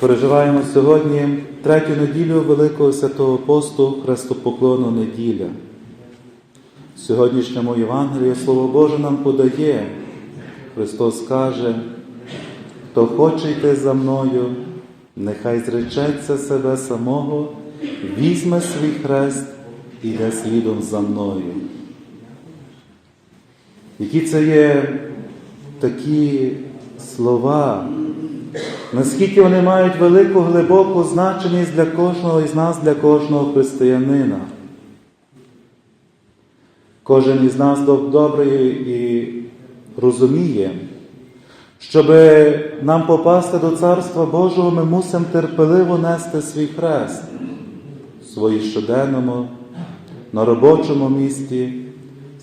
Переживаємо сьогодні третю неділю Великого Святого Посту Хрестопоклону неділя. В сьогоднішньому Євангелії Слово Боже нам подає. Христос каже, хто хоче йти за мною, нехай зречеться себе самого, візьме свій хрест і йде слідом за мною. Які це є такі слова, наскільки вони мають велику глибоку значеність для кожного із нас, для кожного християнина. Кожен із нас добре і розуміє, щоб нам попасти до Царства Божого, ми мусимо терпеливо нести свій хрест в своїй щоденному, на робочому місці,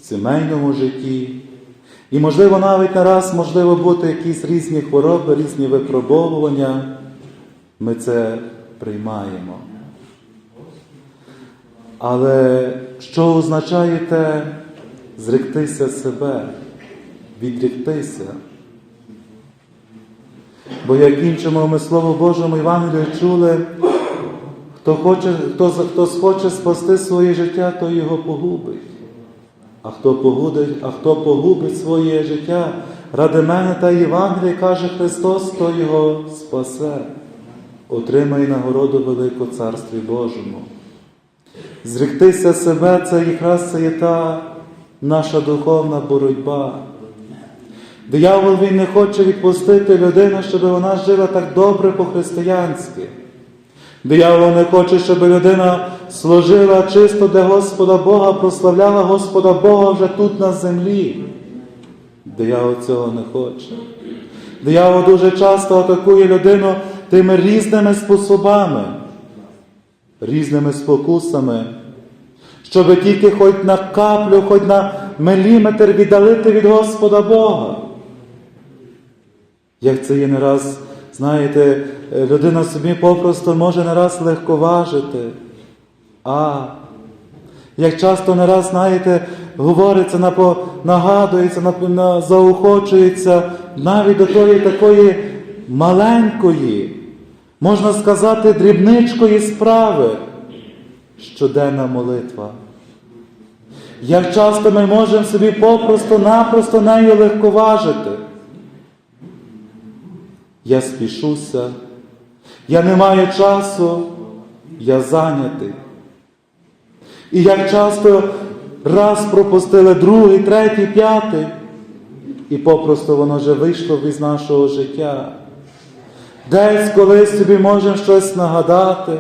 в сімейному житті. І, можливо, навіть не раз можливо бути якісь різні хвороби, різні випробовування. Ми це приймаємо. Але що означає те зректися себе, відріктися? Бо як іншому ми Слово Божому Євангелію чули, хто, хоче, хто, хто схоче спасти своє життя, то його погубить. А хто погубить, а хто погубить своє життя ради мене та Євангелія, каже Христос, то його спасе, отримає нагороду велику Царстві Божому. Зректися себе це якраз це є та наша духовна боротьба. Диявол він не хоче відпустити людину, щоб вона жила так добре по-християнськи. Диявол не хоче, щоб людина служила чисто для Господа Бога, прославляла Господа Бога вже тут на землі. Диявол цього не хоче. Диявол дуже часто атакує людину тими різними способами, різними спокусами, щоб тільки хоч на каплю, хоч на міліметр віддалити від Господа Бога. Як це є не раз, знаєте, людина собі попросту може не раз легковажити. А як часто не раз, знаєте, говориться, напо- нагадується, нап- на- заохочується навіть до тої такої маленької, можна сказати, дрібничкої справи, щоденна молитва. Як часто ми можемо собі попросту-напросто нею легковажити. Я спішуся, я не маю часу, я зайнятий. І як часто раз пропустили другий, третій, п'ятий, і попросту воно вже вийшло із нашого життя. Десь колись собі можемо щось нагадати,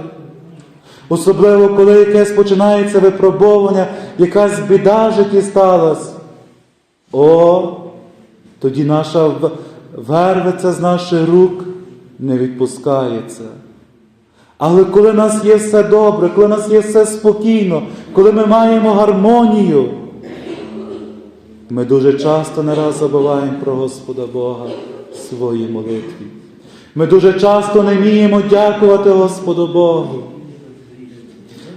особливо коли якесь починається випробовування, якась біда житті сталася. О, тоді наша в- вервиця з наших рук не відпускається. Але коли в нас є все добре, коли в нас є все спокійно, коли ми маємо гармонію, ми дуже часто не раз забуваємо про Господа Бога в своїй молитві. Ми дуже часто не вміємо дякувати Господу Богу.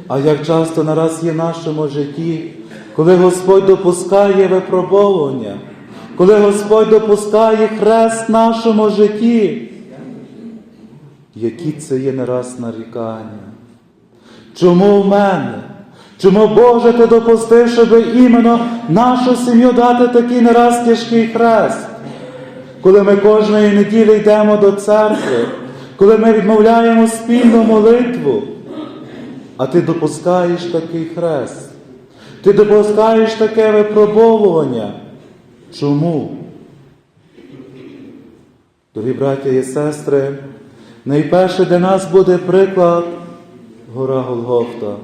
А як часто нараз є в нашому житті, коли Господь допускає випробовування, коли Господь допускає хрест в нашому житті, які це є не раз нарікання? Чому в мене? Чому, Боже, ти допустив, щоб іменно нашу сім'ю дати такий не раз тяжкий хрест? Коли ми кожної неділі йдемо до церкви, коли ми відмовляємо спільну молитву, а ти допускаєш такий хрест, ти допускаєш таке випробовування. Чому? Дорогі браття і сестри, найперше для нас буде приклад гора Голгофта.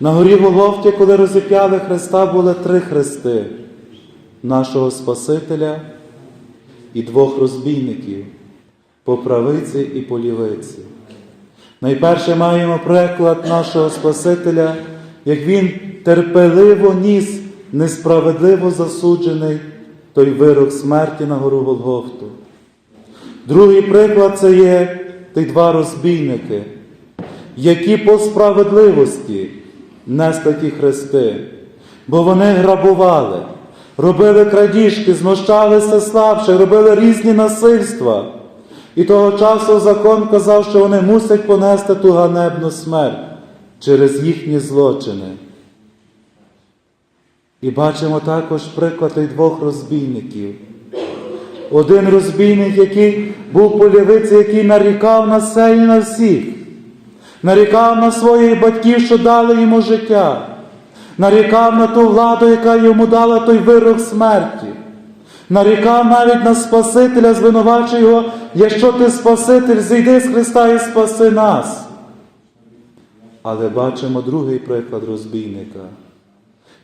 На горі Голгофті, коли розіп'яли Христа, були три хрести нашого Спасителя і двох розбійників по правиці і по лівиці. Найперше маємо приклад нашого Спасителя, як Він терпеливо ніс несправедливо засуджений той вирок смерті на гору Голгофту. Другий приклад це є ті два розбійники, які по справедливості несли ті хрести, бо вони грабували, робили крадіжки, знущалися слабше, робили різні насильства. І того часу закон казав, що вони мусять понести ту ганебну смерть через їхні злочини. І бачимо також приклад і двох розбійників. Один розбійник, який був по лівиці, який нарікав на все на всіх, нарікав на своїх батьків, що дали йому життя, нарікав на ту владу, яка йому дала той вирок смерті, нарікав навіть на Спасителя, звинувачує його, якщо ти Спаситель, зійди з Христа і спаси нас. Але бачимо другий приклад розбійника,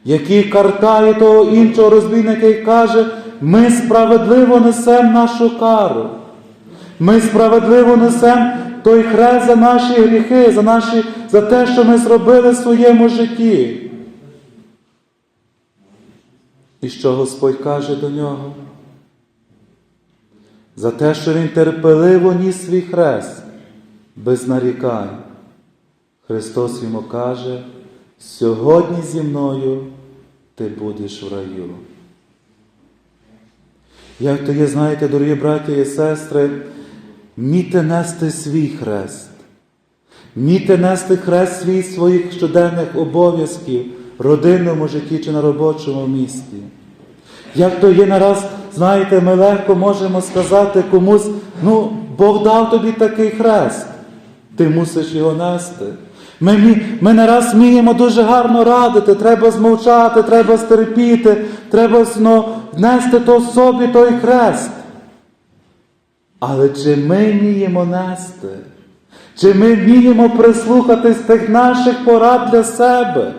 який картає того іншого розбійника і каже, ми справедливо несемо нашу кару. Ми справедливо несемо той хрест за наші гріхи, за, наші, за те, що ми зробили в своєму житті. І що Господь каже до нього? За те, що він терпеливо ніс свій хрест без нарікань. Христос йому каже, сьогодні зі мною ти будеш в раю. Як то є, знаєте, дорогі браті і сестри, вмійте нести свій хрест, вмійте нести хрест свій своїх щоденних обов'язків в родинному житті чи на робочому місці. Як то є нараз, знаєте, ми легко можемо сказати комусь, ну, Бог дав тобі такий хрест, ти мусиш його нести. Ми, мі- ми не раз вміємо дуже гарно радити, треба змовчати, треба стерпіти, треба ну, нести то собі той хрест. Але чи ми вміємо нести? Чи ми вміємо прислухатись тих наших порад для себе?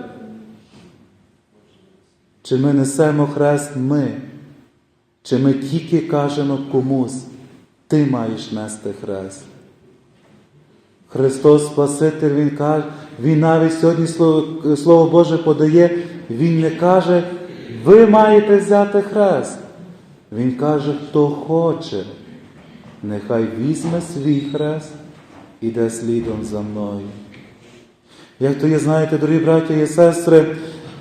Чи ми несемо хрест ми? Чи ми тільки кажемо комусь, ти маєш нести хрест? Христос Спаситель, Він каже, Він навіть сьогодні Слово, Слово Боже подає, Він не каже, ви маєте взяти хрест. Він каже, хто хоче, нехай візьме свій хрест і йде слідом за мною. Як то є, знаєте, дорогі браті і сестри,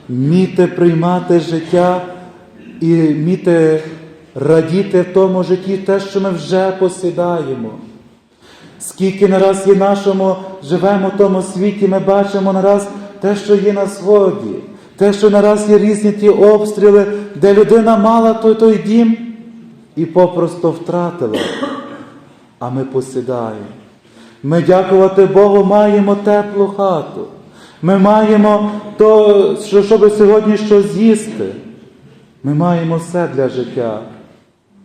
вміти приймати життя і вміти радіти в тому житті те, що ми вже посідаємо. Скільки нараз є нашому, живемо в тому світі, ми бачимо нараз те, що є на сході, те, що нараз є різні ті обстріли, де людина мала той, той дім і попросту втратила, а ми посідаємо. Ми, дякувати Богу, маємо теплу хату. Ми маємо то, що, щоб сьогодні щось з'їсти. Ми маємо все для життя.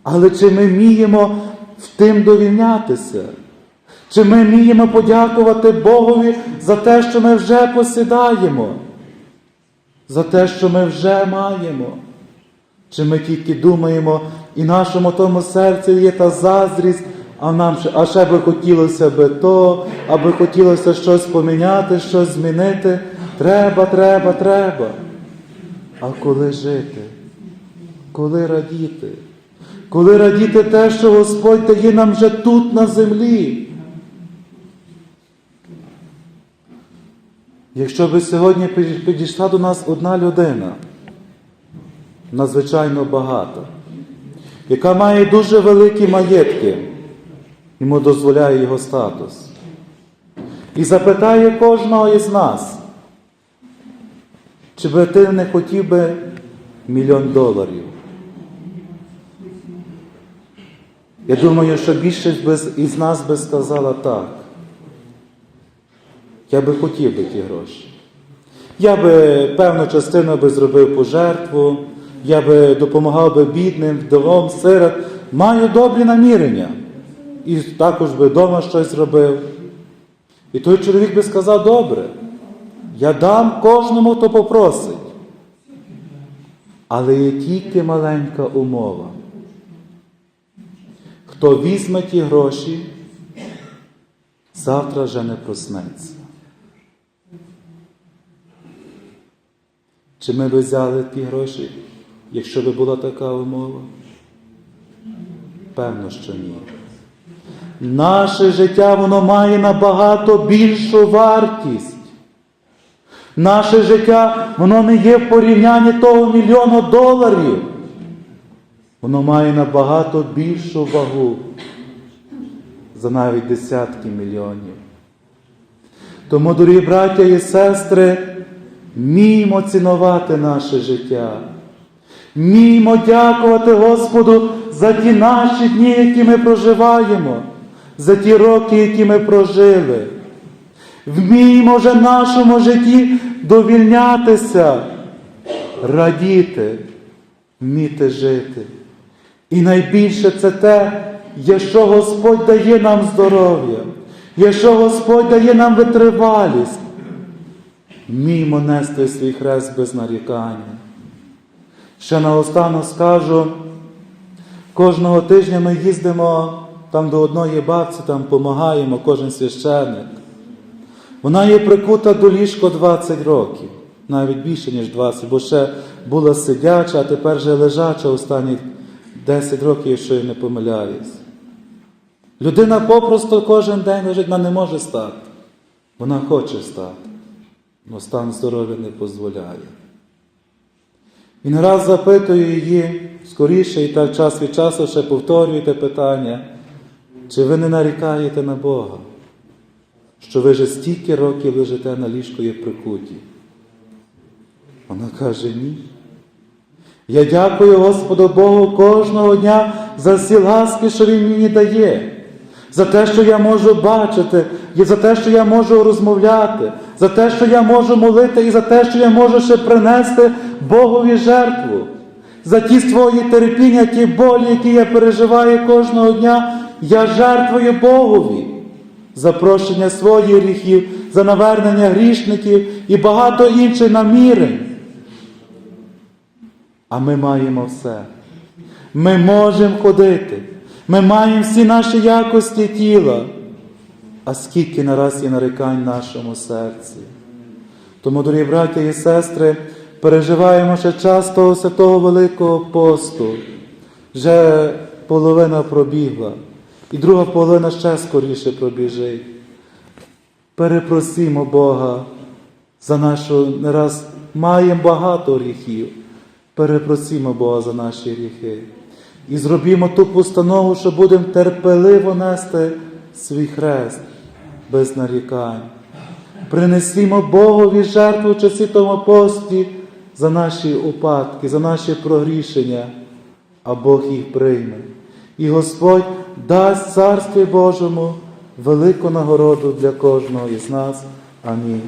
Але чи ми вміємо в тим довільнятися? Чи ми вміємо подякувати Богові за те, що ми вже посідаємо? За те, що ми вже маємо? Чи ми тільки думаємо, і нашому тому серці є та заздрість, а нам ще, а ще би хотілося би то, аби хотілося щось поміняти, щось змінити. Треба, треба, треба. А коли жити? Коли радіти? Коли радіти те, що Господь дає нам вже тут на землі? Якщо би сьогодні підійшла до нас одна людина, надзвичайно багата, яка має дуже великі маєтки, йому дозволяє його статус, і запитає кожного із нас, чи би ти не хотів би мільйон доларів. Я думаю, що більшість із нас би сказала так. Я би хотів би ті гроші. Я би певну частину би зробив пожертву, я би допомагав би бідним, вдовам, сирот. Маю добрі намірення. І також би вдома щось зробив. І той чоловік би сказав, добре, я дам кожному, хто попросить. Але є тільки маленька умова. Хто візьме ті гроші, завтра вже не проснеться. Чи ми би взяли ті гроші, якщо би була така умова? Певно, що ні. Наше життя воно має набагато більшу вартість. Наше життя воно не є в порівнянні того мільйона доларів. Воно має набагато більшу вагу. за навіть десятки мільйонів. Тому, дорогі браття і сестри, вміймо цінувати наше життя. Вміймо дякувати Господу за ті наші дні, які ми проживаємо, за ті роки, які ми прожили. Вміймо вже нашому житті довільнятися, радіти, вміти жити. І найбільше це те, якщо Господь дає нам здоров'я, якщо Господь дає нам витривалість, вміймо нести свій хрест без нарікання. Ще наостанок скажу, кожного тижня ми їздимо там до одної бабці, там допомагаємо, кожен священник. Вона є прикута до ліжка 20 років, навіть більше, ніж 20, бо ще була сидяча, а тепер вже лежача останні 10 років, якщо я не помиляюсь. Людина попросту кожен день лежить, вона не може стати. Вона хоче стати, але стан здоров'я не дозволяє. Не раз запитую її скоріше і так час від часу ще повторюєте питання, чи ви не нарікаєте на Бога, що ви вже стільки років лежите на ліжку і прикуті? Вона каже ні. Я дякую Господу Богу кожного дня за всі ласки, що Він мені дає, за те, що я можу бачити, і за те, що я можу розмовляти, за те, що я можу молити, і за те, що я можу ще принести Богові жертву, за ті свої терпіння, ті болі, які я переживаю кожного дня, я жертвую Богові. За прощення своїх гріхів, за навернення грішників і багато інших намірень. А ми маємо все. Ми можемо ходити. Ми маємо всі наші якості тіла. А скільки нараз є нарікань нашому серці. Тому, дорогі браття і сестри, переживаємо ще час того святого Великого посту. Вже половина пробігла, і друга половина ще скоріше пробіжить. Перепросімо Бога за нашу не раз маємо багато гріхів. Перепросімо Бога за наші гріхи. І зробімо ту постанову, що будемо терпеливо нести свій хрест без нарікань. Принесімо Богові жертву часі тому пості за наші упадки, за наші прогрішення, а Бог їх прийме. І Господь дасть Царстві Божому велику нагороду для кожного із нас. Амінь.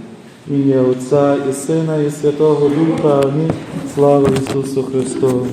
Ім'я Отця і Сина, і Святого Духа. Амінь. Слава Ісусу Христу!